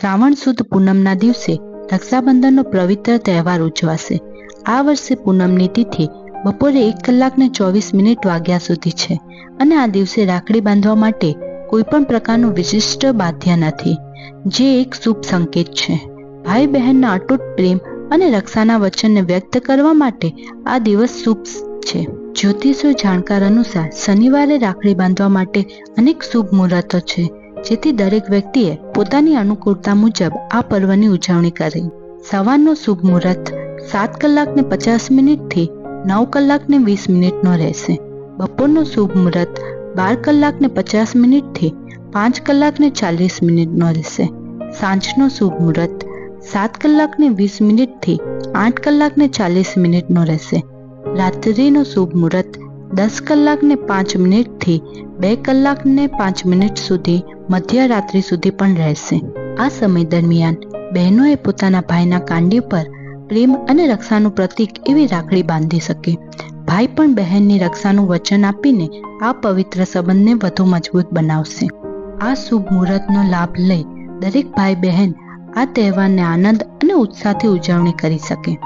શ્રાવણ સુદ પૂનમના દિવસે રક્ષાબંધનનો પવિત્ર તહેવાર ઉજવાશે. આ વર્ષે પૂનમની તિથિ બપોરે એક કલાકને ચોવીસ મિનિટ વાગ્યા સુધી છે અને આ દિવસે રાખડી બાંધવા માટે કોઈ પણ પ્રકારનું વિશિષ્ટ બાધ્ય નથી, જે એક શુભ સંકેત છે. ભાઈ બહેનના અતૂટ પ્રેમ અને રક્ષાના વચનને વ્યક્ત કરવા માટે આ દિવસ શુભ છે. જ્યોતિષો જાણકાર અનુસાર શનિવારે રાખડી બાંધવા માટે અનેક શુભ મુહૂર્તો છે. જેથી દરેક વ્યક્તિએ પોતાની અનુકૂળતા મુજબ આ પર્વની ઉજવણી કરી. સવારનો શુભ મુહૂર્ત સાત કલાકને પચાસ મિનિટથી નવ કલાકને વીસ મિનિટનો રહેશે. બપોરનો શુભ મુહૂર્ત બાર કલાકને પચાસ મિનિટથી પાંચ કલાકને ચાલીસ મિનિટનો રહેશે. સાંજનો શુભ મુહૂર્ત સાત કલાકને વીસ મિનિટથી આઠ કલાકને ચાલીસ મિનિટનો રહેશે. રાત્રિનો શુભ મુહૂર્ત દસ કલાકને પાંચ મિનિટથી બે કલાકને પાંચ મિનિટ સુધી મધ્યરાત્રિ સુધી પણ રહેશે. આ સમય દરમિયાન બહેનોએ પોતાના ભાઈના કાંડી પર પ્રેમ અને રક્ષાનું પ્રતીક એવી રાખડી બાંધી શકે. ભાઈ પણ બહેનની રક્ષાનું વચન આપીને આ પવિત્ર સંબંધને વધુ મજબૂત બનાવશે. આ શુભ મુહૂર્તનો લાભ લઈ દરેક ભાઈ બહેન આ તહેવારને આનંદ અને ઉત્સાહથી ઉજવણી કરી શકે.